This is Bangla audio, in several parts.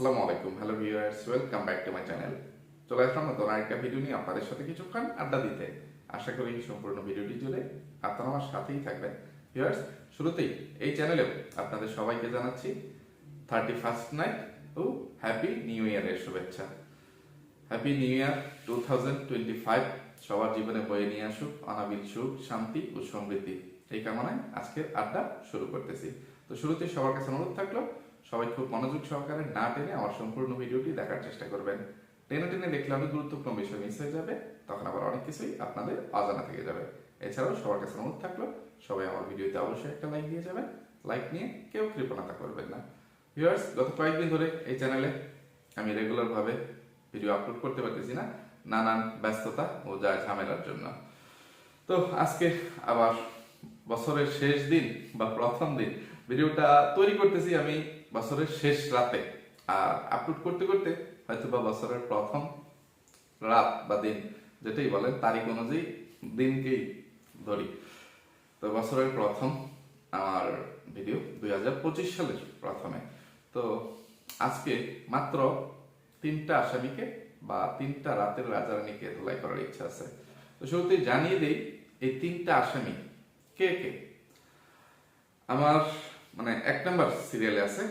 আসসালামু আলাইকুম। Hello viewers welcome back to my channel চলে আসলাম নতুন আরেকটা ভিডিও নিয়ে আপনাদের সাথে কিছুক্ষণ আড্ডা দিতে। আশা করি সম্পূর্ণ ভিডিওটি জুড়ে আপনারা আমার সাথেই থাকবেন। ভিউয়ার্স শুরুতেই এই চ্যানেলেও আপনাদের সবাইকে জানাচ্ছি থার্টি ফার্স্ট নাইট ও হ্যাপি নিউ ইয়ারের শুভেচ্ছা। Happy new year two thousand twenty five সবার জীবনে বয়ে নিয়ে আসুক, অনাবিল সুখ, শান্তি ও সমৃদ্ধি। এই কামনায় আজকের আড্ডা শুরু করতেছি। তো শুরুতে সবার কাছে অনুরোধ থাকল সবাই খুব মনোযোগ সহকারে না টেনে আমার সম্পূর্ণ ভিডিওটি দেখার চেষ্টা করবেন। টেনে টেনে দেখলে অনেক গুরুত্বপূর্ণ বিষয় মিস হয়ে যাবে, তখন আবার অনেক কিছুই আপনাদের অজানা থেকে যাবে। এছাড়াও সবার কাছে অনুরোধ থাকল, সবাই আমার ভিডিওতে অবশ্যই একটা লাইক দিয়ে যাবেন। লাইক নিয়ে কেউ কৃপণতা করবেন না। ভিউয়ার্স গত কয়েকদিন ধরে এই চ্যানেলে আমি রেগুলারভাবে ভিডিও আপলোড করতে পারতেছি না, নানান ব্যস্ততা ও যা ঝামেলার জন্য। তো আজকে আবার বছরের শেষ দিন বা প্রথম দিন ভিডিওটা তৈরি করতেছি আমি বছরের শেষ রাতে, আর আপলোড করতে করতে হয়তো বা বছরের প্রথম রাত বা দিন, যেটাই বলেন, তারিখ অনুযায়ী দিনকেই ধরি। তো বছরের প্রথম আমার ভিডিও দুই সালের প্রথমে। তো আজকে মাত্র তিনটা আসামিকে বা তিনটা রাতের রাজারানীকে ধুলাই করার ইচ্ছা আছে। তো শুরুতেই জানিয়ে দেই, এই তিনটা আসামি কে কে? আমার মানে এক নম্বর সিরিয়ালে আছে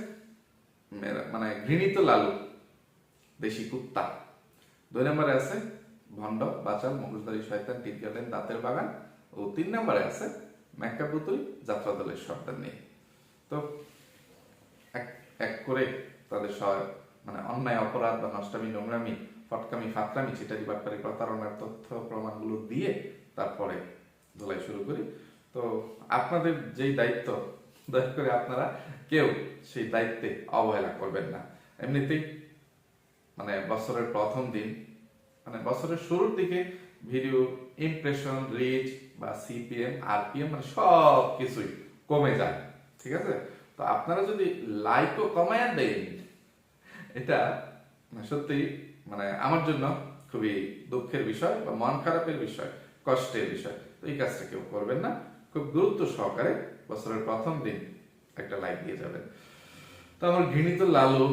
মানে ঘৃণিত লালু, দেশি কুত্তা। দুই নম্বরে আছে ভণ্ড, বাচাল মুখোশধারী শয়তান টিট গার্ডেন দাঁতের বাগান ও তিন নম্বরে আছে মেক্কা পুতুল, যাত্রা দলের সর্দার নিয়ে। তো এক এক করে তাদের মানে অন্যায়, অপরাধ বা নষ্টামি, নোংরামি, ফটকামি, ফাতরামি চিটারি বাটপারি, প্রতারণার তথ্য, প্রমাণগুলো দিয়ে তারপরে ধোলাই শুরু করি। তো আপনাদের যেই দায়িত্ব, দয়া করে আপনারা কেউ সেই দায়িত্বে অবহেলা করবেন না। এমনিতেই মানে বছরের প্রথম দিন মানে বছরের শুরুর দিকে ভিডিও ইমপ্রেশন রিচ বা সিপিএম আরপিএম মানে সব কিছুই কমে যায়, ঠিক আছে? তো আপনারা যদি লাইকও কমায়া দেন, এটা মানে সত্যি মানে আমার জন্য খুবই দুঃখের বিষয় বা মন খারাপের বিষয়, কষ্টের বিষয়। তো এই কাজটা কেউ করবেন না। খুব গুরুত্ব সহকারে বছরের প্রথম দিন একটা লাইক দিয়ে যাবেন। তো আমার ঘৃণিত লালু,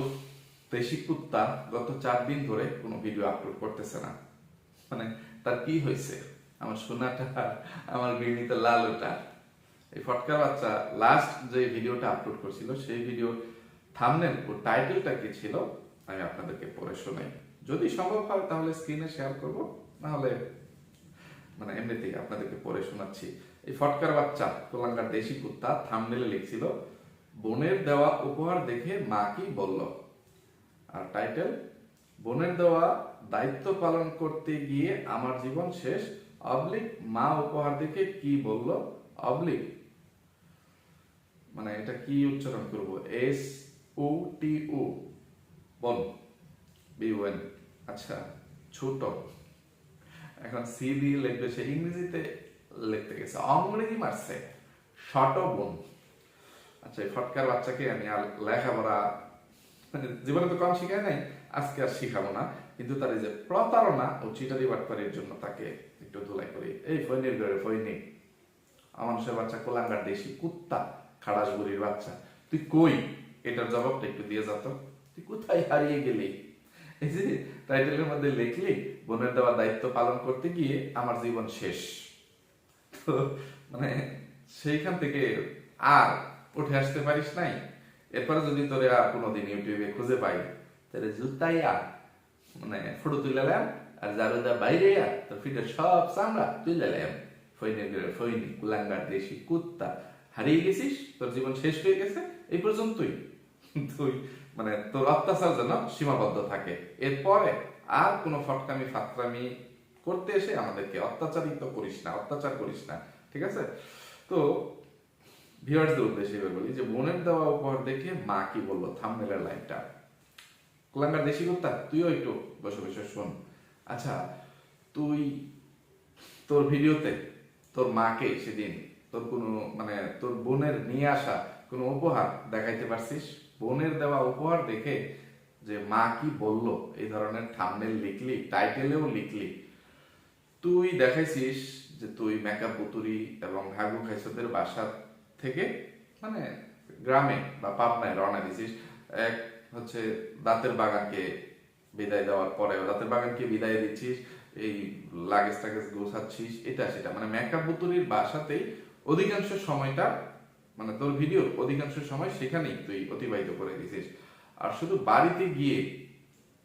দেশি কুত্তা, গত চার দিন ধরে কোনো ভিডিও আপলোড করতেছে না। মানে তার কি হয়েছে? আমার সোনাটা, আমার ঘৃণিত লালুটা। এই ফটকার বাচ্চা লাস্ট যে ভিডিওটা আপলোড করছিল, সেই ভিডিও থামনেল ও টাইটেলটা কি ছিল, আমি আপনাদেরকে পড়ে শোনাই। যদি সম্ভব হয়, তাহলে স্ক্রিনে শেয়ার করব নাহলে মানে এমনিতেই আপনাদেরকে পড়ে শোনাচ্ছি। এই ফটকার বাচ্চা, কোলাঙ্গার দেশি কুত্তা থামনেলে লিখছিল বোনের দেওয়া উপহার দেখে মা কি বলল? আর টাইটেল বোনের দেওয়া দায়িত্ব পালন করতে গিয়ে আমার জীবন শেষ, অবলিক মা উপহার দেখে কি বলল? অবলিক। মানে এটা কি উচ্চারণ করব? এস ও টি ও বল। বিওএন আচ্ছা ছোট। এখন সি দিয়ে লিখবে সে। ইংরেজিতে লিখতে গেছে। অংরেজি মারছে। শট বোন। আচ্ছা এই ফটকার বাচ্চাকে আমি আর লেখাপড়া মানে জীবনে তো কম শিখায় নাই, আজকে আর শিখাবো না। কিন্তু তার এই যে প্রতারণা ও চিটারি বাটপারির জন্য তাকে একটু ধুলাই করি। এই ফৈনির ঘরে ফৈনিক আমানুষের বাচ্চা কোলাঙ্গার দেশি কুত্তা খাড়াস বুড়ির বাচ্চা। তুই কই? এটার জবাবটা একটু দিয়ে যা তো। তুই কোথায় হারিয়ে গেলি? এই যে টাইটেলের মধ্যে লিখলি, বোনের দেওয়া দায়িত্ব পালন করতে গিয়ে আমার জীবন শেষ। তো মানে সেইখান থেকে আর উঠে আসতে পারিস নাই? এরপরে যদি তোরে আর কোনোদিন ইউটিউবে খুঁজে পাই, তাহলে জুতাইয়া মানে ফটো তুলে এলাম আর জারুদা বাইরে তোর ফিটের সব চামড়া তুলে এলাম ফৈনের ঘরে কুলাঙ্গার দেশি কুত্তা। হারিয়ে গেছিস, তোর জীবন শেষ হয়ে গেছে, এই পর্যন্তই। তুই মানে তোর অত্যাচার যেন সীমাবদ্ধ থাকে। এরপরে আর কোনো ফটকামি ফাতরামি করতে এসে আমাদেরকে অত্যাচারিত করিস না, অত্যাচার করিস না। ঠিক আছে? তো ভিউয়ার্সদের উদ্দেশ্যে এবার বলি যে, বোনের দেওয়া উপহার দেখে মা কি বলল? থামনেলের লাইনটা। কুলাঙ্গার দেশি কুত্তা তুইও একটু বসে বসে শোন। আচ্ছা তুই তোর ভিডিওতে তোর মাকে সেদিন তোর কোনো মানে তোর বোনের নিয়ে আসা কোনো উপহার দেখাইতে পারছিস? বোনের দেওয়া উপহার দেখে যে মা কি বলল, এই ধরনের থামনেল লিখলি টাইটেলেও লিখলি। তুই দেখাইছিস যে তুই মেকআপ পুতুরি এবং হাগু খাইসদের বাসা থেকে মানে গ্রামে বা পাবনায় রওনা দিছিস এক হচ্ছে দাঁতের বাগানকে বিদায় দেওয়ার পরে দাঁতের বাগানকে বিদায় দিচ্ছিস, এই লাগেজ টাগেজ গোছাচ্ছিস, এটা সেটা। মানে মেকআপ বুতুরির বাসাতেই অধিকাংশ সময়টা মানে তোর ভিডিও অধিকাংশ সময় সেখানেই তুই অতিবাহিত করে দিছিস আর শুধু বাড়িতে গিয়ে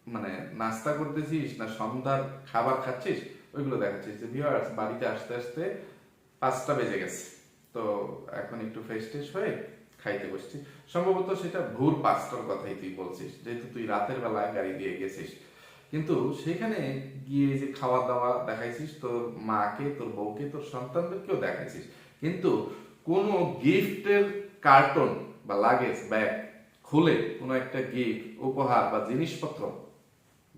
মানে নাস্তা করতেছিস না সন্ধ্যার খাবার খাচ্ছিস, ওইগুলো দেখাচ্ছিস যে ভিউয়ার্স বাড়িতে আসতে আসতে পাঁচটা বেজে গেছে। তো এখন একটু ফ্রেশ ট্রেশ হয়ে খাইতে বসছি। সম্ভবত সেটা ভোর পাঁচটার কথাই তুই বলছিস, যেহেতু তুই রাতের বেলায় গাড়ি দিয়ে গেছিস। কিন্তু সেখানে গিয়ে যে খাওয়া দাওয়া দেখাইছিস, তোর মাকে, তোর বউকে, তোর সন্তানদেরকেও দেখাইছিস। কিন্তু কোনো গিফটের কার্টন বা লাগেজ, ব্যাগ খুলে কোনো একটা গিফট, উপহার বা জিনিসপত্র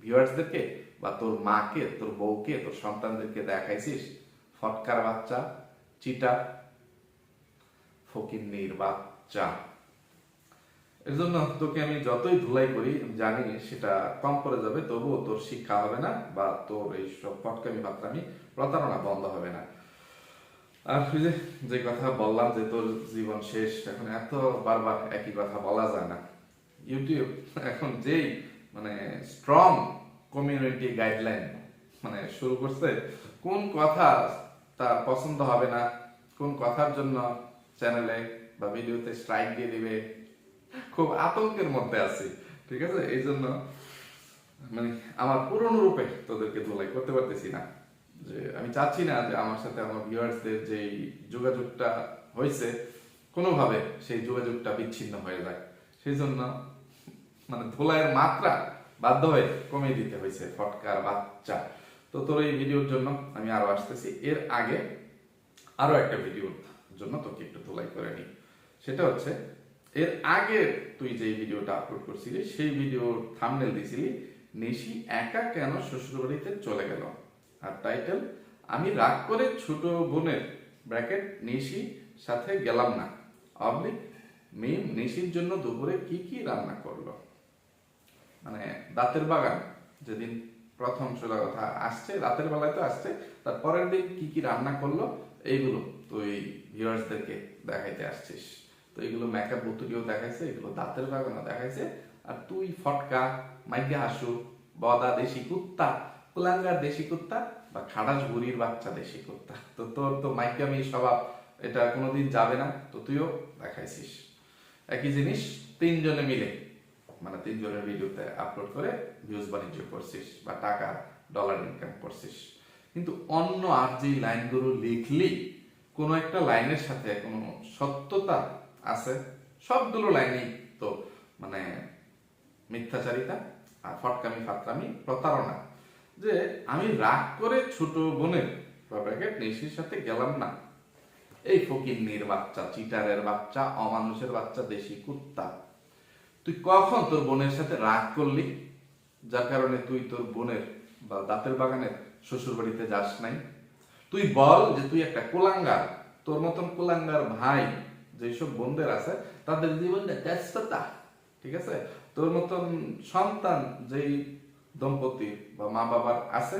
ভিউয়ার্সদেরকে বা তোর মাকে, তোর বউকে, তোর সন্তানদেরকে দেখাইছিস? ফটকার বাচ্চা, চিটা ফকিন্নির বাচ্চা এর জন্য তোকে আমি যতই ধুলাই করি জানি সেটা কম করে যাবে, তবুও তোর শিক্ষা হবে না বা তোর এই সব ফটকামি বাচ্চামি প্রতারণা বন্ধ হবে না। আর যে যে কথা বললাম যে তোর জীবন শেষ, এখন এত বারবার একই কথা বলা যায় না। ইউটিউব এখন যেই মানে স্ট্রং কমিউনিটি গাইডলাইন মানে শুরু করছে, কোন কথা তার পছন্দ হবে না, কোন কথার জন্য চ্যানেলে বা ভিডিওতে স্ট্রাইক দিয়ে দিবে। খুব আতঙ্কের মধ্যে আছি, ঠিক আছে? এই জন্য মানে আমার পুরনো রূপে তোদেরকে ধোলাই করতে পারতেছি না। যে আমি চাচ্ছি না যে আমার সাথে আমার ভিউয়ার্সদের যে যোগাযোগটা হয়েছে কোনোভাবে সেই যোগাযোগটা বিচ্ছিন্ন হয়ে যায়। সেই জন্য মানে ধোলাইয়ের মাত্রা বাধ্য হয়ে কমিয়ে দিতে হয়েছে ফটকার বাচ্চা। তো তোর এই ভিডিওর জন্য আমি আরও আসতেছি। এর আগে আরও একটা ভিডিওর জন্য তোকে একটু ধোলাই করে নিই। সেটা হচ্ছে, এর আগে তুই যে ভিডিওটা আপলোড করছিলি, সেই ভিডিওর থাম্বনেল দিছিলি, নিশি একা কেন শ্বশুরবাড়িতে চলে গেল? আর টাইটেল আমি রাগ করে ছোট বোনের ব্র্যাকেট নিশি সাথে গেলাম না। অবলিক মিম নিশির জন্য দুপুরে কি কি রান্না করল? মানে দাঁতের বাগান, যেদিন প্রথম সোজা কথা আসছে, রাতের বেলায় তো আসছে তার পরের দিন কি কি রান্না করল এইগুলো তুই ভিউয়ার্সদেরকে দেখাইতে আসছিস। তো এগুলো মেকআপ বুতুরিও দেখাইছে, এগুলো দাঁতের বাগানও দেখাইছে। আর তুই ফটকা, মাইকে হাসু, বদা দেশি কুত্তা, কুলাঙ্গার দেশি কুত্তা বা খাড়াস বুড়ির বাচ্চা দেশি কুত্তা। তো তোর তো মাইকামি স্বভাব, এটা কোনোদিন যাবে না। তো তুইও দেখাইছিস। একই জিনিস, তিনজনে মিলে মানে তিনজনের ভিডিওতে আপলোড করে ভিউজ বাণিজ্য করছিস বা টাকা ডলার ইনকাম করছিস। কিন্তু অন্য আর যে লাইনগুলো লিখলি, কোন একটা লাইনের সাথে কোনো সত্যতা আছে, সবগুলো লাইনেই তো মানে মিথ্যাচারিতা আর ফটকামি ফাতরামি প্রতারণা। যে আমি রাগ করে ছোট বোনের বা ব্র্যাকেট নিশির সাথে গেলাম না। এই ফকিন্নির বাচ্চা, চিটারের বাচ্চা, অমানুষের বাচ্চা, দেশি কুত্তা। তুই কখন তোর বোনের সাথে রাগ করলি? যার কারণে তুই তোর বোনের বা দাঁতের বাগানের শ্বশুর বাড়িতে যাস নাই, তুই বল যে তুই একটা কোলাঙ্গার, তোর মতন কোলাঙ্গার ভাই যেসব বোনদের আছে, তাদের জীবনটা ব্যস্ততা, ঠিক আছে? তোর মতন সন্তান যেই দম্পতি বা মা বাবার আছে,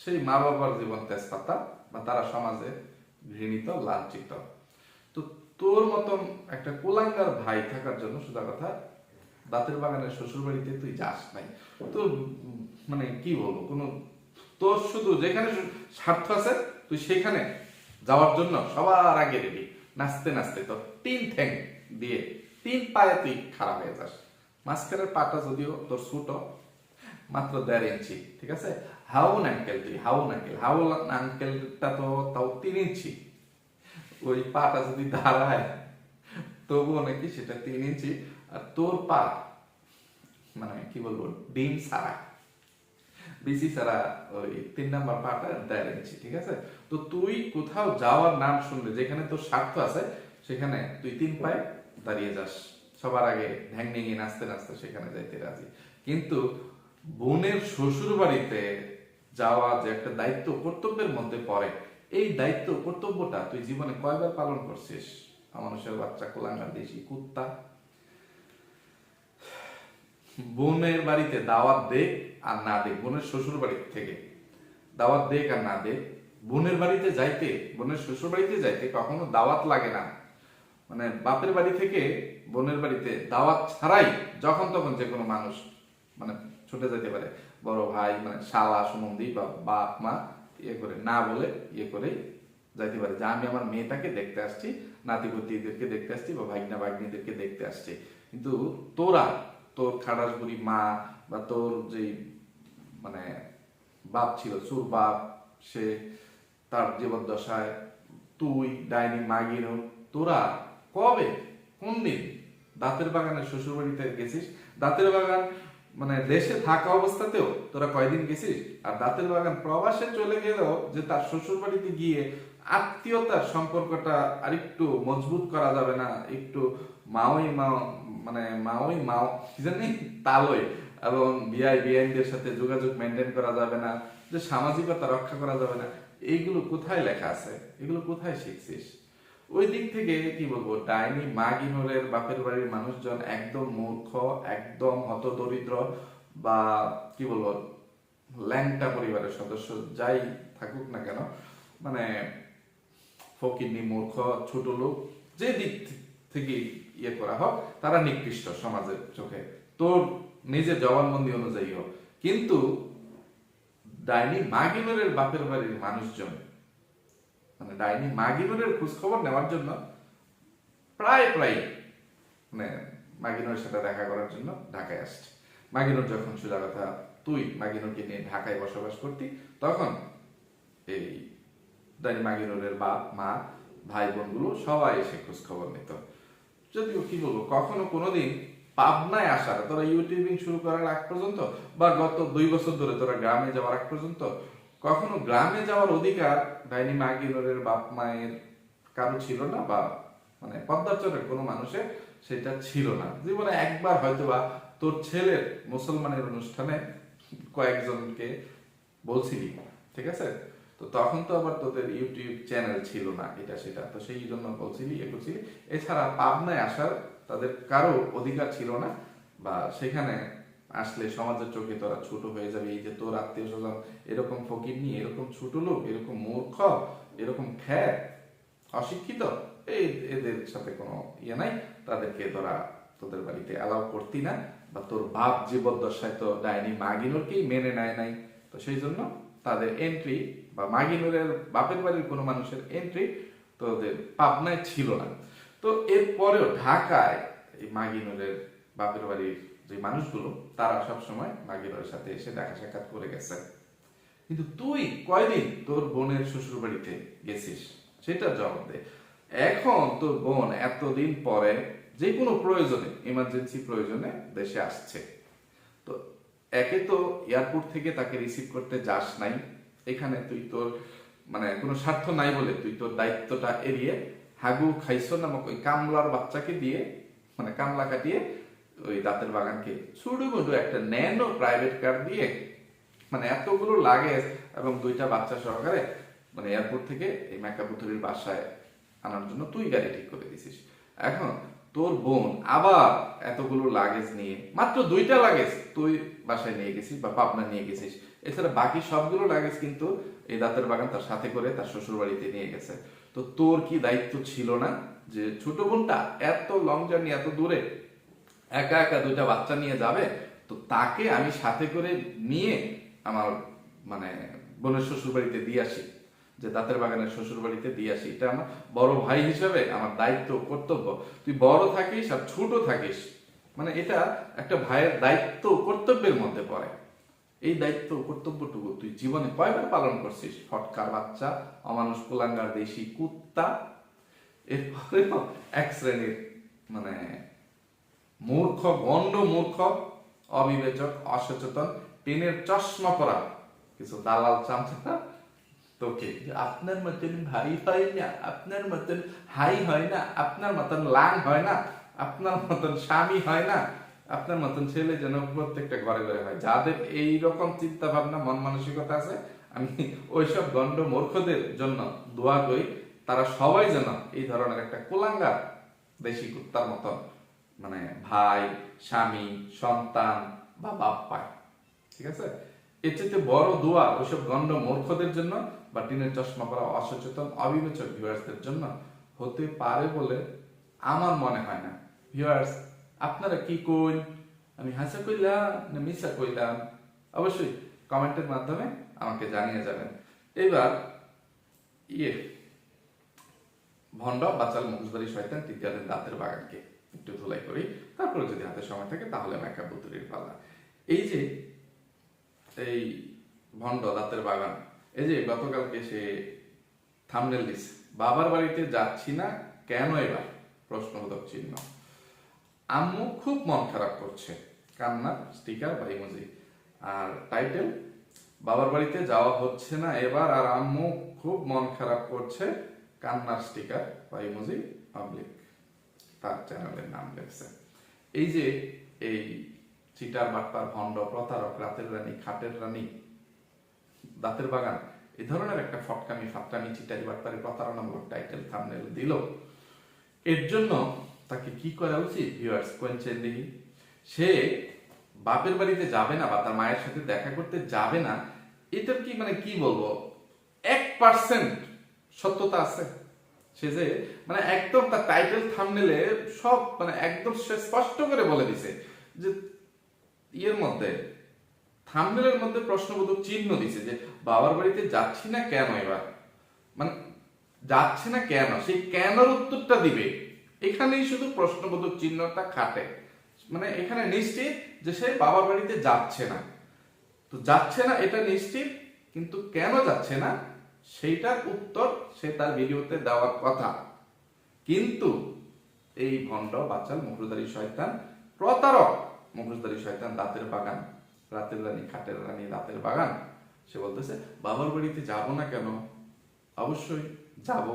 সেই মা বাবার জীবন তেজপাতা বা তারা সমাজে ঘৃণিত, লাঞ্ছিত। তো তোর মতন একটা কুলাঙ্গার ভাই থাকার জন্য সোজা কথা, দাঁতের বাগানের শ্বশুর বাড়িতে তুই যাস নাই। তোর মানে কি বলব, কোনো তোর শুধু যেখানে স্বার্থ আছে, তুই সেখানে যাওয়ার জন্য সবার আগে রেডি। নাচতে নাচতে তোর তিন ঠ্যাং দিয়ে তিন পায়ে তুই খারাপ হয়ে যাস। মাঝখানের পাটা যদিও তোর ছোট, মাত্র দেড় ইঞ্চি, ঠিক আছে? হাউন আঙ্কেল তুই, হাউন আঙ্কেল হাউন আঙ্কেলটা তো তাও তিন ইঞ্চি। ওই পাটা যদি দাঁড়ায়, তবুও নাকি সেটা তিন ইঞ্চি। আর তোর পা মানে কি বলব, ডিম সারা বিসি সারা ওই তিন নাম্বার পাটা দেড় ইঞ্চি ঠিক আছে? তো তুই কোথাও যাওয়ার নাম শুনলে, যেখানে তোর স্বার্থ আছে, সেখানে তুই তিন পায়ে দাঁড়িয়ে যাস। সবার আগে ঢ্যাং নিয়ে নাচতে নাচতে সেখানে যাইতে রাজি। কিন্তু বোনের শ্বশুর বাড়িতে যাওয়া যে একটা দায়িত্ব কর্তব্যের মধ্যে পড়ে, এই দায়িত্ব কর্তব্যটা তুই জীবনে কয়বার পালন করছিস? মানুষের বাচ্চা কোলাঙ্গার দেশি কুত্তা। বোনের বাড়িতে দাওয়াত দে আর না দে বোনের শ্বশুর বাড়ি থেকে দাওয়াত দেখ আর না দে বোনের বাড়িতে যাইতে, বোনের শ্বশুর বাড়িতে যাইতে কখনো দাওয়াত লাগে না। মানে বাপের বাড়ি থেকে বোনের বাড়িতে দাওয়াত ছাড়াই যখন তখন যে কোনো মানুষ মানে ছুটে যেতে পারে। বড় ভাই মানে শালা, সুমন্দি বা বাপ, মা ইয়ে করে না বলে ইয়ে করে যাইতে পারে। যে আমি আমার মেয়েটাকে দেখতে আসছি, নাতিপতিদেরকে দেখতে আসছি বা ভাগনা ভাগ্নিদেরকে দেখতে আসছি। কিন্তু তোরা তোর খাটাস বুড়ি মা বা তোর যে মানে বাপ ছিল, সুর বাপ, সে তার জীবদ্দশায় তুই, ডাইনি মাগির তোরা কবে, কোন দিন দাঁতের বাগানে শ্বশুর বাড়িতে গেছিস? দাঁতের বাগান মানে দেশে থাকা অবস্থাতেও তোরা কয়দিন গেছিস? আর দাঁতের বাগান প্রবাসে চলে গেলেও যে তার শ্বশুর বাড়িতে গিয়ে আত্মীয়তার সম্পর্কটা আরেকটু মজবুত করা যাবে না, একটু মাওই মাও মানে মাওই, মাও, কি জানি, তালই। এবং বিআই বিআইনদের সাথে যোগাযোগ মেনটেন করা যাবে না, যে সামাজিকতা রক্ষা করা যাবে না। এইগুলো কোথায় লেখা আছে? এগুলো কোথায় শিখছিস? ওই দিক থেকে কি বলব, ডাইনি মাগিনোরের বাপের বাড়ির মানুষজন একদম মূর্খ, একদম হতদরিদ্র বা কি বলব, ল্যাংটা পরিবারের সদস্য, যাই থাকুক না কেন মানে ফকিরনি মূর্খ, ছোট লোক যে দিক থেকে ইয়ে করা হোক, তারা নিকৃষ্ট সমাজের চোখে। তোর নিজের জবানবন্দি অনুযায়ী হোক। কিন্তু ডাইনি মাগিনোরের বাপের বাড়ির মানুষজন মানে ডাইনি মাগিনুরের খোঁজখবর নেওয়ার জন্য প্রায় প্রায় মানে মাগিনুরের সাথে দেখা করার জন্য ঢাকায় আসছে। মাগিনুর যখন সোজা কথা, তুই মাগিনুরকে নিয়ে ঢাকায় বসবাস করতি? তখন এই ডাইনি মাগিনুরের বাপ, মা, ভাই, বোনগুলো সবাই এসে খোঁজ খবর নিত। যদিও কি বলব, কখনো কোনোদিন পাবনায় আসার, তোরা ইউটিউবিং শুরু করার আগ পর্যন্ত বা গত দুই বছর ধরে তোরা গ্রামে যাওয়ার আগ পর্যন্ত, কখনো গ্রামে যাওয়ার অধিকার ডাইনি মাগিনোরের বাপ মায়ের কারও ছিল না বা মানে পদ্মাচরের কোনো মানুষের সেটা ছিল না। জীবনে একবার হয়তো বা তোর ছেলের মুসলমানের অনুষ্ঠানে কয়েকজনকে বলছিলি, ঠিক আছে? তো তখন তো আবার তোদের ইউটিউব চ্যানেল ছিল না, এটা সেটা। তো সেই জন্য বলছিলি, এ করছিলি। এছাড়া পাবনায় আসার তাদের কারও অধিকার ছিল না, বা সেখানে আসলে সমাজের চোখে তোরা ছোট হয়ে যাবে, এই যে তোর আত্মীয় স্বজন এরকম ফকির নিয়ে, এরকম ছোট লোক, এরকম মূর্খ, এরকম খ্যাত, অশিক্ষিত, এই এদের সাথে কোনো ইয়ে নাই। তাদেরকে তোরা তোদের বাড়িতে অ্যালাউ করতি না, বা তোর বাপ জীবদ্দশায় তো ডাইনি, মাগিনুরকেই মেনে নেয় নাই। তো সেই জন্য তাদের এন্ট্রি বা মাগিনুরের বাপের বাড়ির কোনো মানুষের এন্ট্রি তোদের পাবনায় ছিল না। তো এরপরেও ঢাকায় এই মাগিনুরের বাপের বাড়ির যে মানুষগুলো, তারা সব সময় মাগিনুরের সাথে এসে দেখা সাক্ষাৎ করে গেছে। কিন্তু তুই কয়দিন তোর বোনের শ্বশুর বাড়িতে গেছিস? সেটা জবাব দে। এখন তোর বোন এতদিন পরে যে কোনো প্রয়োজনে ইমার্জেন্সি প্রয়োজনে দেশে আসছে। তো একে তো এয়ারপোর্ট থেকে তাকে রিসিভ করতে যাস নাই। এখানে তুই তোর মানে কোনো স্বার্থ নাই বলে তুই তোর দায়িত্বটা এড়িয়ে হাগু খাইছো নামক ওই কামলার বাচ্চাকে দিয়ে মানে কামলা কাটিয়ে ওই দাঁতের বাগানকে ছুড়ু মুডু একটা ন্যানো প্রাইভেট কার দিয়ে মানে এতগুলো লাগেজ এবং দুইটা বাচ্চা সহকারে মানে এয়ারপোর্ট থেকে এই মেকাপুতুরির বাসায় আনার জন্য তুই গাড়ি ঠিক করে দিছিস। এখন তোর বোন আবার এতগুলো লাগেজ নিয়ে, মাত্র দুইটা লাগেজ তুই বাসায় নিয়ে গেছিস বা পাবনা নিয়ে গেছিস। এছাড়া বাকি সবগুলো লাগেজ কিন্তু এই দাঁতের বাগান তার সাথে করে তার শ্বশুর বাড়িতে নিয়ে গেছে। তো তোর কি দায়িত্ব ছিল না যে ছোট বোনটা এত লং জার্নি এত দূরে একা একা দুইটা বাচ্চা নিয়ে যাবে? তো তাকে আমি সাথে করে নিয়ে আমার মানে বোনের শ্বশুর বাড়িতে দিয়ে আসি, যে দাঁতের বাগানের শ্বশুর বাড়িতে দিয়ে আসি। এটা আমার বড় ভাই হিসেবে আমার দায়িত্ব কর্তব্য। তুই বড় থাকিস আর ছোট থাকিস মানে এটা একটা ভাইয়ের দায়িত্ব কর্তব্যের মধ্যে পড়ে। এই দায়িত্ব কর্তব্যটুকু তুই জীবনে কয়বার পালন করছিস? ফটকার বাচ্চা, অমানুষ কুলাঙ্গার দেশি কুত্তা। এরপরে এক শ্রেণির মানে মূর্খ, গণ্ড মূর্খ, অবিবেচক, অসচেতন, টিনের চশমা পরা কিছু দালাল চামচা তোকে। আপনার মতন ভাই হয় না, আপনার মতন হাই হয় না, আপনার মতন লাং হয় না, আপনার মতন স্বামী হয় না আপনার মতন ছেলে যেন প্রত্যেকটা ঘরে ঘরে হয়। যাদের এই রকম চিন্তা ভাবনা মন মানসিকতা আছে, আমি ওইসব গণ্ড মূর্খদের জন্য দোয়া করি, তারা সবাই যেন এই ধরনের একটা কোলাঙ্গার দেশি কুত্তার মতন মানে ভাই, স্বামী, সন্তান বা বাপ পায়। ঠিক আছে? এর চেয়ে বড় দোয়া ওইসব গণ্ড মূর্খদের জন্য বা টিনের চশমা পরা অসচেতন, অবিবেচক ভিউয়ার্সদের জন্য হতে পারে বলে আমার মনে হয় না। ভিউয়ার্স আপনারা কি কইন আমি হাসা কইলাম না মিসা কইলাম? অবশ্যই কমেন্টের মাধ্যমে আমাকে জানিয়ে যাবেন। এবার ইয়ে ভণ্ড, বাচাল মুখোশবাড়ি শয়তান, তৃতীয়াদের দাঁতের বাগানকে একটু ধুলাই করি। তারপরে যদি হাতে সময় থাকে, তাহলে মেকআপ বুতুরির পাল্লা এই যে, এই ভণ্ড দাঁতের বাগান, এই যে গতকালকে সে থামনেল দিস বাবার বাড়িতে যাচ্ছি না, কেন এবার? প্রশ্নবোধক চিহ্ন। আম্মু খুব মন খারাপ করছে। কান্না স্টিকার বা ইমোজি আর টাইটেল বাবার বাড়িতে যাওয়া হচ্ছে না। এবার আর আম্মু খুব মন খারাপ করছে, কান্নার স্টিকার বা ইমোজি পাবলিক তার চ্যানেলের নাম লেখছে। এই যে, এই চিটার বাট্টার ভণ্ড, প্রতারক, রাতের রানী, খাটের রানী, দাঁতের বাগান এই ধরনের একটা ফটকামি ফাটকামি চিটারি বাট্টারি প্রতারণামূলক টাইটেল থামনেল দিল। এর জন্য তাকে কি করা উচিত ভিউয়ার্স কোয়েঞ্চেন দেখি? সে বাপের বাড়িতে যাবে না বা তার মায়ের সাথে দেখা করতে যাবে না, এটার কি মানে কি বলব? এক পার্সেন্ট সত্যতা আছে। সে যে মানে একদম তার টাইটেল থামনেলে সব মানে একদম সে স্পষ্ট করে বলে দিছে যে ইয়ের মধ্যে থামনেলের মধ্যে প্রশ্নবোধক চিহ্ন দিছে যে বাবার বাড়িতে যাচ্ছি না কেন এবার? মানে যাচ্ছে না কেন? সেই কেনর উত্তরটা দিবে? এখানেই শুধু প্রশ্নবোধক চিহ্নটা খাটে। মানে এখানে নিশ্চিত যে সে বাবার বাড়িতে যাচ্ছে না। তো যাচ্ছে না এটা নিশ্চিত, কিন্তু কেন যাচ্ছে না? সেইটার উত্তর সে তার ভিডিওতে দেওয়ার কথা। কিন্তু এই ভণ্ড বাচাল মুখরুদারি শয়তান, প্রতারক মুখরুদারি শয়তান দাঁতের বাগান, রাতের রানী, খাটের রানী রাতের বাগান, সে বলতেছে, বাবার বাড়িতে যাব না কেন? অবশ্যই যাব।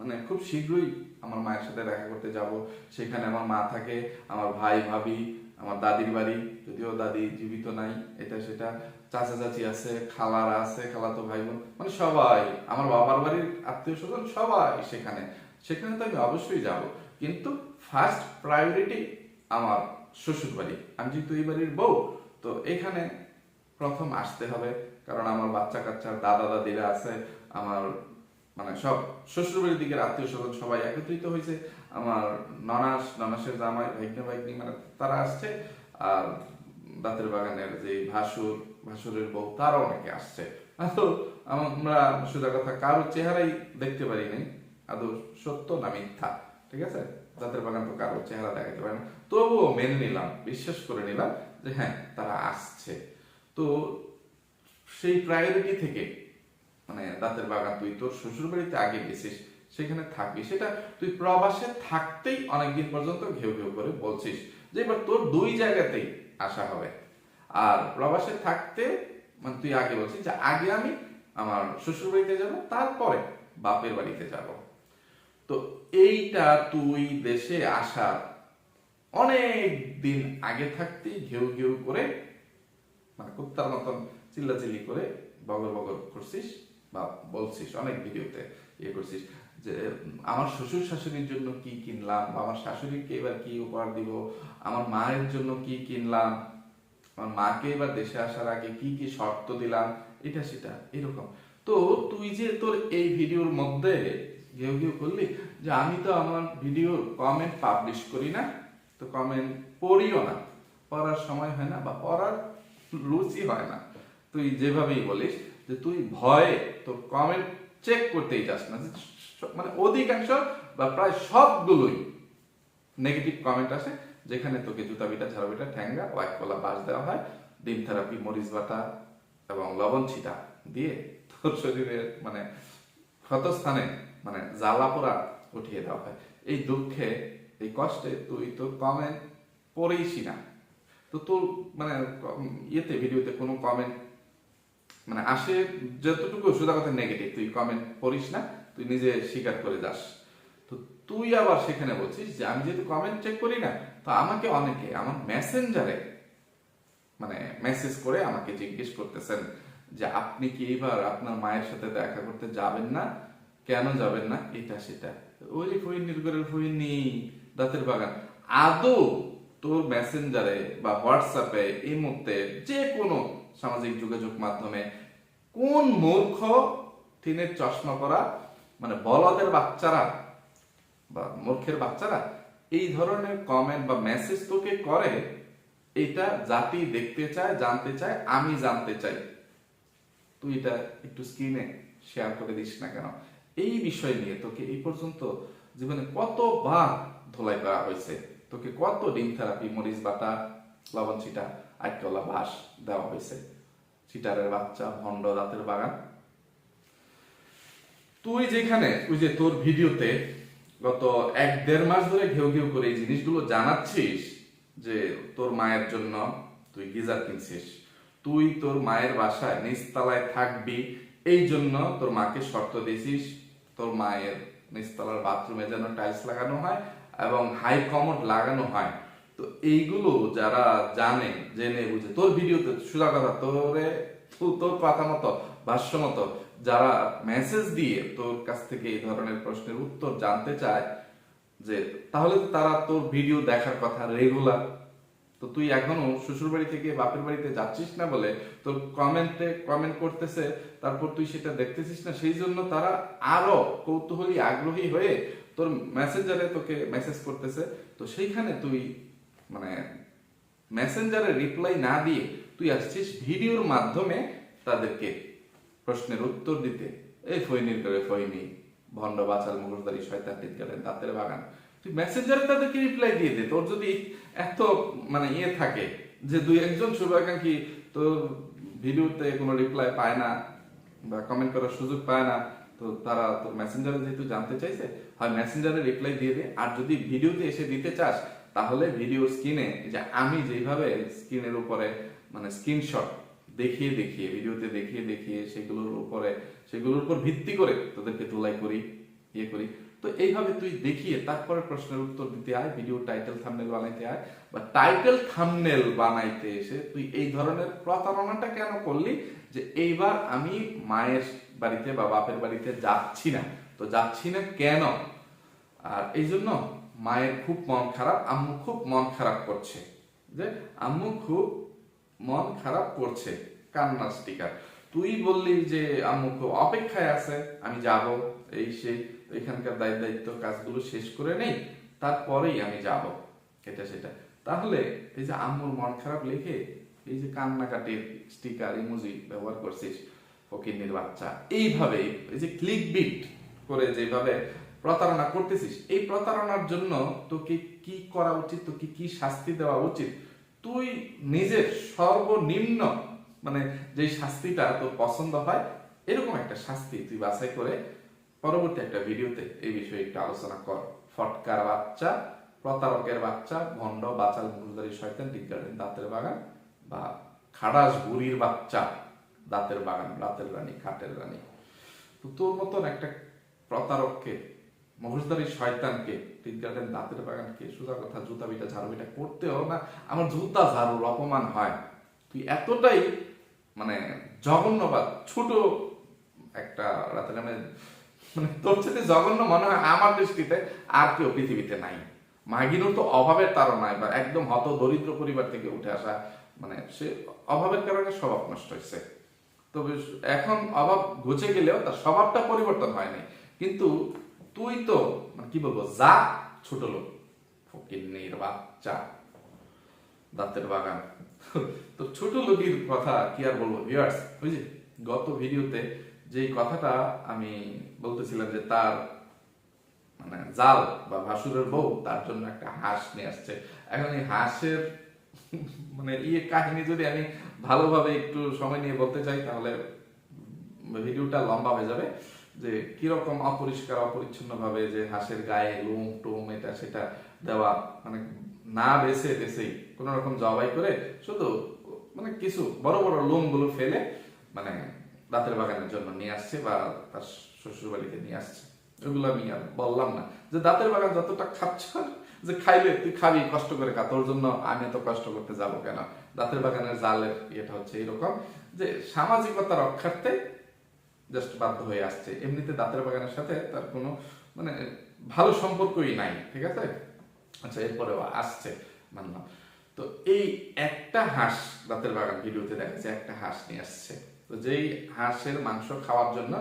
মানে খুব শীঘ্রই আমার মায়ের সাথে দেখা করতে যাব। সেখানে আমার মা থাকে, আমার ভাই, ভাবি, আমার দাদির বাড়ি, যদিও দাদি জীবিত নাই, এটা সেটা। চাচা, চাচি আছে, খালারা আছে, খালাতো ভাই বোন মানে সবাই, আমার বাবার বাড়ির আত্মীয় স্বজন সবাই সেখানে। সেখানে তো আমি অবশ্যই যাব। কিন্তু ফার্স্ট প্রায়োরিটি আমার শ্বশুর বাড়ি। আমি যেহেতু এই বাড়ির বউ, তো এখানে প্রথম আসতে হবে। কারণ আমার বাচ্চা কাচ্চার দাদা দাদিরা আছে, আমার মানে সব শ্বশুরবাড়ির দিকের আত্মীয় স্বজন সবাই একত্রিত হয়েছে। আমার ননাস, ননাসের জামাই ভাইকনা ভাইকনি মানে তারা আসছে। আর দাঁতের বাগানের যে ভাসুর, ভাসুরের বউ তারাও অনেকে আসছে। তো আমরা সোজা কথা কারোর চেহারাই দেখতে পারি নাই। আদৌ সত্য না মিথ্যা? ঠিক আছে? দাঁতের বাগান তো কারোর চেহারা দেখাতে পারে না। তবুও মেনে নিলাম, বিশ্বাস করে নিলাম যে হ্যাঁ তারা আসছে। তো সেই প্রায়োরিটি থেকে মানে দাঁতের বাগান, তুই তোর শ্বশুর বাড়িতে আগে গেছিস, সেখানে থাকবি। সেটা তুই প্রবাসে থাকতেই অনেকদিন পর্যন্ত ঘেউ ঘেউ করে বলছিস যে এবার তোর দুই জায়গাতেই আসা হবে। আর প্রবাসে থাকতে মানে তুই আগে বলছিস যে আগে আমি আমার শ্বশুর বাড়িতে যাব, তারপরে বাপের বাড়িতে যাব। তো এইটা তুই দেশে আসার অনেক দিন আগে থাকতেই ঘেউ ঘেউ করে মানে কুত্তার মতন চিল্লাচিল্লি করে বগর বগর করছিস। বা বলছিস, অনেক ভিডিওতে ইয়ে করছিস, যে, আমার শ্বশুর শাশুড়ির জন্য কি কিনলাম বা আমার শাশুড়িকে এবার কি উপহার দিব? আমার মায়ের জন্য কি কিনলাম? আমার মাকে এবার দেশে আসার আগে কি কি শর্ত দিলাম? এটা, সেটা, এরকম। তো তুই যে তোর এই ভিডিওর মধ্যে ঘেউ ঘেউ করলি যে, আমি তো আমার ভিডিওর কমেন্ট পাবলিশ করি না, তো কমেন্ট পড়িও না, পড়ার সময় হয় না বা পড়ার রুচি হয় না। তুই যেভাবেই বলিস যে তুই ভয়ে তোর কমেন্ট চেক করতেই চাস না। মানে অধিকাংশ বা প্রায় সবগুলোই নেগেটিভ কমেন্ট আসে, যেখানে তোকে জুতা বিটা ঝাড়া বিটা ঠ্যাঙ্গা হোয়াইট কলা বাস দেওয়া হয়, ডিম থেরাপি, মরিচ বাটা এবং লবণ ছিটা দিয়ে তোর শরীরের মানে ক্ষতস্থানে মানে জ্বালা পোড়া উঠিয়ে দেওয়া হয়। এই দুঃখে, এই কষ্টে তুই তোর কমেন্ট পড়েইসি না। তো তোর মানে ইয়েতে ভিডিওতে কোনো কমেন্ট মানে আসে, যতটুকু সোজা কথা নেগেটিভ তুই কমেন্ট পড়িস না, তুই নিজে স্বীকার করে যাস। তো তুই আবার সেখানে বলছিস যে আমি যেহেতু কমেন্ট চেক করি না, তো আমাকে অনেকে, আমার মেসেঞ্জারে মানে মেসেজ করে আমাকে জিজ্ঞেস করতেছেন যে আপনি কি এবার আপনার মায়ের সাথে দেখা করতে যাবেন না? কেন যাবেন না? এটা, সেটা। ওই ফইন নির্গরের ফইনি দাঁতের বাগান। আদৌ তোর মেসেঞ্জারে বা হোয়াটসঅ্যাপে এই মুহূর্তে যে কোনো সামাজিক যোগাযোগ মাধ্যমে কোন মূর্খ টিনের চশমা পরা মানে বলদের বাচ্চারা বা মূর্খের বাচ্চারা এই ধরনের কমেন্ট বা মেসেজ তোকে করে, এটা জাতি দেখতে চায়, জানতে চায়, আমি জানতে চাই। তুই এটা একটু স্ক্রিনে শেয়ার করে দিস না কেন? এই বিষয় নিয়ে তোকে এই পর্যন্ত জীবনে কত কতবার ধোলাই করা হয়েছে? তোকে কত ডিম থেরাপি, মরিচ বাটা, লবণ ছিটা, আটকলা বাস দেওয়া হয়েছে? চিটারের বাচ্চা, ভণ্ড দাঁতের বাগান। তুই যেখানে, ওই যে তোর ভিডিওতে গত এক দেড় মাস ধরে ঘেউ ঘেউ করে এই জিনিসগুলো জানাচ্ছিস যে তোর মায়ের জন্য তুই গিজার কিনছিস। তুই তোর মায়ের বাসায় নিচতলায় থাকবি, এই জন্য তোর মাকে শর্ত দিয়েছিস তোর মায়ের নিচতলার বাথরুমে যেন টাইলস লাগানো হয় এবং হাই কমোড লাগানো হয়। তো এইগুলো যারা জানে, জেনে বুঝে, তোর ভিডিওতে সোজা কথা তোরে, তোর কথা মতো, ভাষ্য মতো যারা মেসেজ দিয়ে তোর কাছ থেকে এই ধরনের প্রশ্নের উত্তর জানতে চায়, যে তাহলে তারা তোর ভিডিও দেখার কথা রেগুলার তো তুই এখনও শ্বশুর বাড়ি থেকে বাপের বাড়িতে যাচ্ছিস না বলে তোর কমেন্টে কমেন্ট করতেছে, তারপর তুই সেটা দেখতেছিস না, সেই জন্য তারা আরও কৌতূহলী, আগ্রহী হয়ে তোর মেসেঞ্জারে তোকে মেসেজ করতেছে। তো সেইখানে তুই মানে মেসেঞ্জারে রিপ্লাই না দিয়ে তুই আসছিস ভিডিওর মাধ্যমে তাদেরকে প্রশ্নের উত্তর দিতে। এই ফৈনির করে ফৈনি ভণ্ড বাচাল মুখোশধারী শয়তান গেলেন দাঁতের বাগান। তুই মেসেঞ্জারে তাদেরকে রিপ্লাই দিয়ে দে। তোর যদি এত মানে ইয়ে থাকে যে দুই একজন শুভাকাঙ্ক্ষী তোর ভিডিওতে কোনো রিপ্লাই পায় না বা কমেন্ট করার সুযোগ পায় না, তো তারা তোর মেসেঞ্জারে যেহেতু জানতে চাইছে, হয় মেসেঞ্জারে রিপ্লাই দিয়ে দে। আর যদি ভিডিওতে এসে দিতে চাস তাহলে ভিডিওর স্ক্রিনে যে আমি যেভাবে স্ক্রিনের উপরে মানে স্ক্রিনশট দেখিয়ে দেখিয়ে ভিডিওতে দেখিয়ে দেখিয়ে সেগুলোর উপরে, সেগুলোর উপর ভিত্তি করে তোদেরকে তোলাই করি ইয়ে করি। তো এইভাবে তুই দেখিয়ে তারপরে প্রশ্নের উত্তর দিতে আয় ভিডিও টাইটেল থাম্বনেল বানাইতে আয়, বা টাইটেল থামনেল বানাইতে এসে তুই এই ধরনের প্রতারণাটা কেন করলি? যে এইবার আমি মায়ের বাড়িতে বা বাপের বাড়িতে যাচ্ছি না। তো যাচ্ছি না কেন? আর এই জন্য মায়ের খুব মন খারাপ, আম্মু খুব মন খারাপ করছে। যে আম্মু খুব মন খারাপ করছে কান্নার স্টিকার। তুই বললি যে আম্মু খুব অপেক্ষায় আছে, আমি যাব, এই সেই, এখানকার দায়িত্ব দায়িত্ব কাজগুলো শেষ করে নেই, তারপরেই আমি যাব, এটা সেটা। তাহলে এই যে আম্মুর মন খারাপ লিখে, এই যে কান্নাকাটির স্টিকার, ইমোজি ব্যবহার করছিস, ফকিন্নির বাচ্চা, এইভাবে, এই যে ক্লিক বিট করে যেভাবে প্রতারণা করতেছিস। এই প্রতারণার জন্য তোকে কি করা উচিত? তোকে কি শাস্তি দেওয়া উচিত? তুই নিজের সর্বনিম্ন মানে যে শাস্তিটা তোর পছন্দ হয়, এরকম একটা শাস্তি তুই বাছাই করে পরবর্তী একটা ভিডিওতে এই বিষয়ে একটু আলোচনা কর। ফটকার বাচ্চা, প্রতারকের বাচ্চা, ভণ্ড, বাচাল, মুরুদারি, শয়তান টিকারের দাঁতের বাগান বা খাড়াস বুড়ির বাচ্চা, দাঁতের বাগান, রাতের রানী, খাটের রানী। তো তোর মতন একটা প্রতারককে মহুষদারি শয়তানকে টিকারের দাঁতের বাগানকে, সোজা কথা, জুতা বিটা ঝাড়ু বিটা করতে করতেও না। আমার জুতা ঝাড়ুর অপমান হয়। তুই এতটাই মানে জঘন্য বা ছোট একটা রাতের মানে মানে তোর সাথে জঘন্য মনে হয় আমার দৃষ্টিতে আর কেউ পৃথিবীতে নাই। মাগিনুর তো অভাবের তাড়নায় বা একদম হত দরিদ্র পরিবার থেকে উঠে আসা মানে সে অভাবের কারণে স্বভাব নষ্ট হয়েছে। তবে এখন অভাব ঘুচে গেলেও তার স্বভাবটা পরিবর্তন হয়নি। কিন্তু তুই তো মানে কি বলব, যা ছোট লোক। ফকির বাচ্চা, দাঁতের বাগান। তো ছোট লোকের কথা কি আর বলব ভিউয়ার্স যে গত ভিডিওতে যেই কথাটা আমি বলতেছিলাম যে তার মানে জাল বা ভাসুরের বউ, তার জন্য একটা হাঁস নিয়ে আসছে। এখন এই হাঁসের মানে ইয়ে কাহিনী যদি আমি ভালোভাবে একটু সময় নিয়ে বলতে চাই, তাহলে ভিডিওটা লম্বা হয়ে যাবে। যে কীরকম অপরিষ্কার অপরিচ্ছন্ন ভাবে যে হাঁসের গায়ে লোম টোম এটা সেটা দেওয়া মানে না বেছে বেছেই কোন রকম জবাই করে শুধু মানে কিছু বড় বড় লোমগুলো ফেলে মানে দাঁতের বাগানের জন্য নিয়ে আসছে বা তার শ্বশুর বাড়িতে নিয়ে আসছে। ওগুলো আমি আর বললাম না। যে দাঁতের বাগান যতটা খাচ্ছ যে খাইলে তুই খাবি, কষ্ট করে খা, তোর জন্য আমি এত কষ্ট করতে যাব কেন? দাঁতের বাগানের জালের ইয়েটা হচ্ছে এরকম যে সামাজিকতা রক্ষার্থে জাস্ট বাধ্য হয়ে আসছে। এমনিতে দাঁতের বাগানের সাথে তার কোনো মানে ভালো সম্পর্কই নাই, ঠিক আছে? আচ্ছা এরপরেও আসছে, মানলাম। তো এই একটা হাঁস দাঁতের বাগান ভিডিওতে দেখা যাচ্ছে একটা হাঁস নিয়ে আসছে। তো যেই হাঁসের মাংস খাওয়ার জন্য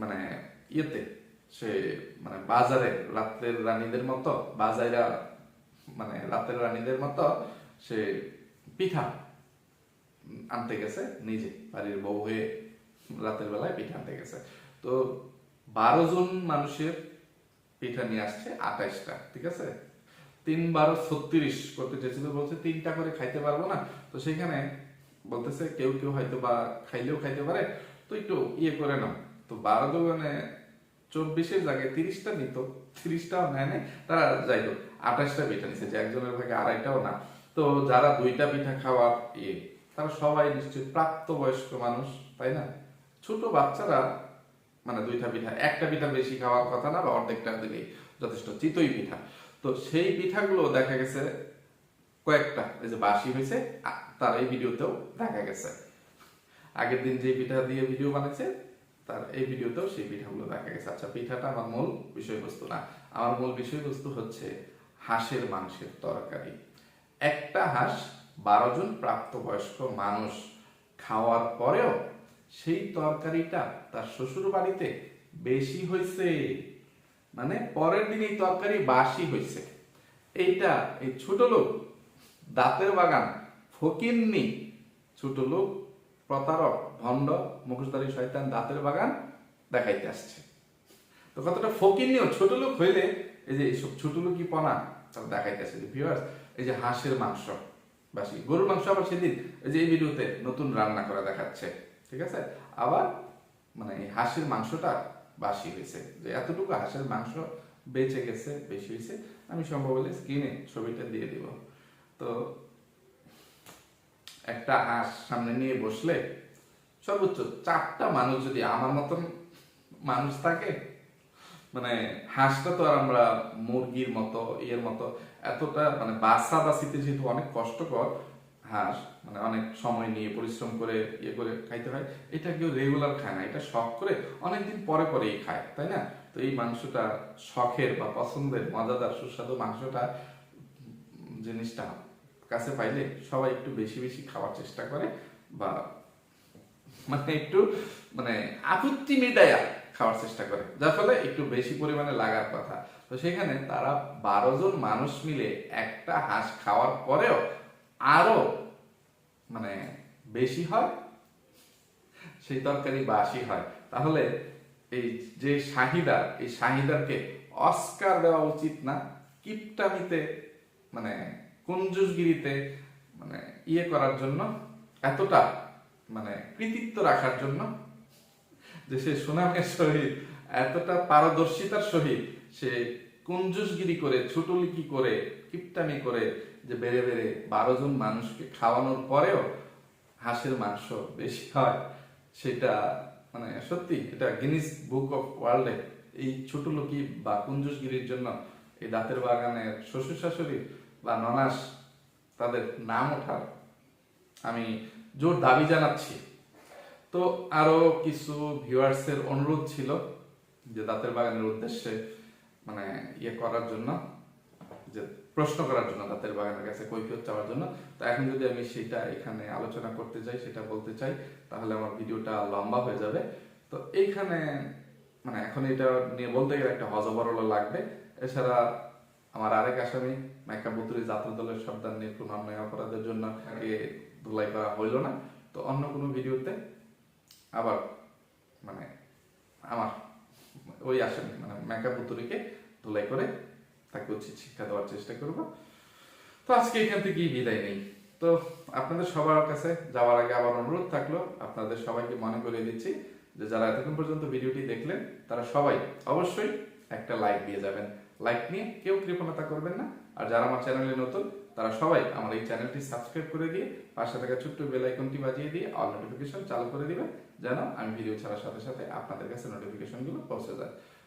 মানে ইয়েতে, সে মানে বাজারে, রাত্রের রানীদের মতো, বাজাইরা মানে রাতের রানীদের মতো, সে পিঠা আনতে গেছে, নিজে, বাড়ির বউ হয়ে রাতের বেলায় পিঠা আনতে গেছে। তো বারো জন মানুষের পিঠা নিয়ে আসছে আঠাইশটা, ঠিক আছে? তিন বারো ছত্রিশ করতে চেয়েছিল, বলছে তিনটা করে খাইতে পারব না। তো সেখানে বলতেছে কেউ কেউ হয়তো বা খাইলেও খাইতে পারে। তো একটু ইয়ে করে নাও। তো বারো দোকানে চব্বিশের জায়গায় তিরিশটা নিত, তিরিশটাও নেয় নাই, তারা যাইতো আঠাশটা পিঠা নিছে, যে একজনের ভাগে আড়াইটাও না। তো যারা দুইটা পিঠা খাওয়ার ইয়ে তারা সবাই নিশ্চয়ই প্রাপ্তবয়স্ক মানুষ, তাই না? ছোট বাচ্চারা মানে দুইটা পিঠা, একটা পিঠা বেশি খাওয়ার কথা না, বা অর্ধেকটা দিলেই যথেষ্ট চিতই পিঠা। তো সেই পিঠাগুলো দেখা গেছে কয়েকটা, এই যে বাসি হয়েছে তার এই ভিডিওতেও দেখা গেছে। আগের দিন যে পিঠা দিয়ে ভিডিও বানাচ্ছে তার এই ভিডিওতেও সেই পিঠাগুলো দেখা গেছে। আচ্ছা পিঠাটা আমার মূল বিষয়বস্তু না। আমার মূল বিষয়বস্তু হচ্ছে হাঁসের মাংসের তরকারি। একটা হাঁস বারো জন প্রাপ্তবয়স্ক মানুষ খাওয়ার পরেও সেই তরকারিটা তার শ্বশুর বাড়িতে বেশি হয়েছে মানে পরের দিন এই তরকারি বাসি হয়েছে এইটা এই ছোট লোক, দাঁতের বাগান, ফকিন্নি, ছোট লোক, প্রতারক, ভণ্ড, মুখোশধারী শয়তান দাঁতের বাগান দেখাইতে আসছে। তো কতটা ফকিন্নিও ছোট লোক হইলে এই যে এইসব ছোট লোকই পনা তারা দেখাইতে আসছে। যে ভিউয়ার্স এই যে হাঁসের মাংস, বাসি, গরুর মাংস আবার সেদিন এই যে এই ভিডিওতে নতুন রান্না করা দেখাচ্ছে। ঠিক আছে? আবার মানে হাঁসের মাংসটা বাসি হয়েছে। যে এতটুকু হাঁসের মাংস বেঁচে গেছে, বেশি হয়েছে, আমি সম্ভব হলে স্ক্রিনে ছবিটা দিয়ে দিব। তো একটা হাঁস সামনে নিয়ে বসলে সর্বোচ্চ চারটা মানুষ যদি আমার মতন মানুষ থাকে মানে হাঁসটা তো আর আমরা মুরগির মতো, ইয়ের মতো, এতটা মানে বাসা বাসিতে যেহেতু অনেক কষ্টকর হাঁস মানে অনেক সময় নিয়ে পরিশ্রম করে ইয়ে করে খাইতে হয়। এটা কেউ রেগুলার খায় না। এটা শখ করে অনেকদিন পরে পরেই খায়, তাই না? তো এই মাংসটা শখের বা পছন্দের, মজাদার, সুস্বাদু মাংসটা জিনিসটা কাছে পাইলে সবাই একটু বেশি বেশি খাওয়ার চেষ্টা করে বা মানে একটু মানে আপত্তি মেটায়া খাওয়ার চেষ্টা করে। যার ফলে একটু বেশি পরিমাণে লাগার কথা। তো সেখানে তারা বারো জন মানুষ মিলে একটা হাঁস খাওয়ার পরেও আরও মানে বেশি হয়, সেই তরকারি বাসি হয়। তাহলে এই যে শাহিদা, এই শাহিদারকে অস্কার দেওয়া উচিত না। কিপটামিতে মানে কুঞ্জুসগিরিতে মানে ইয়ে করার জন্য, এতটা মানে কৃতিত্ব রাখার জন্য যে সে সুনামের সহিত, এতটা পারদর্শিতার সহিত সে কুঞ্জুসগিরি করে, ছুটুলিকি করে, কিপটামি করে যে বেড়ে বেড়ে বারো জন মানুষকে খাওয়ানোর পরেও হাঁসের মাংস বেশি হয়, সেটা মানে সত্যি এটা গিনিস বুক অফ ওয়ার্ল্ডে এই ছোট লোকি বা কুঞ্জুসগিরির জন্য এই দাঁতের বাগানের শ্বশুর শাশুড়ি বা ননাস তাদের নাম ওঠার আমি জোর দাবি জানাচ্ছি। তো আরও কিছু ভিউয়ার্সের অনুরোধ ছিল যে দাঁতের বাগানের উদ্দেশ্যে মানে ইয়ে করার জন্য, যে প্রশ্ন করার জন্য দাঁতের বাগানের কাছে কৈফিয়ত চাওয়ার জন্য। তো এখন যদি আমি সেটা এখানে আলোচনা করতে চাই সেটা বলতে চাই, তাহলে আমার ভিডিওটা লম্বা হয়ে যাবে। তো এইখানে মানে এখন এটা নিয়ে বলতে গেলে একটা হজবরল লাগবে। এছাড়া আমার আরেক আসামি, মাইকা বুতুরি জাতীয় দলের সর্দার নিয়ে ক্রমান্বয় অপরাধের জন্য তাকে ধুলাই করা হইল না। তো অন্য কোনো ভিডিওতে আবার মানে আমার ওই আসামি মানে মেকআপ পুতুরিকে ধুলাই করে তাকে উচিত শিক্ষা দেওয়ার চেষ্টা করব। তো আজকে এখান থেকে বিদায় নেই। তো আপনাদের সবার কাছে যাওয়ার আগে আবার অনুরোধ থাকল, আপনাদের সবাইকে মনে করে দিচ্ছি যে যারা এতক্ষণ পর্যন্ত ভিডিওটি দেখলেন, তারা সবাই অবশ্যই একটা লাইক দিয়ে যাবেন। লাইক নিয়ে কেউ কৃপণতা করবেন না। আর যারা আমার চ্যানেলে নতুন, তারা সবাই আমার এই চ্যানেলটি সাবস্ক্রাইব করে দিয়ে পাশে থাকা ছোট্ট বেল আইকনটি বাজিয়ে দিয়ে অল নোটিফিকেশন চালু করে দিবেন, যেন আমি ভিডিও ছাড়ার সাথে সাথে আপনাদের কাছে নোটিফিকেশনগুলো পৌঁছে যায়।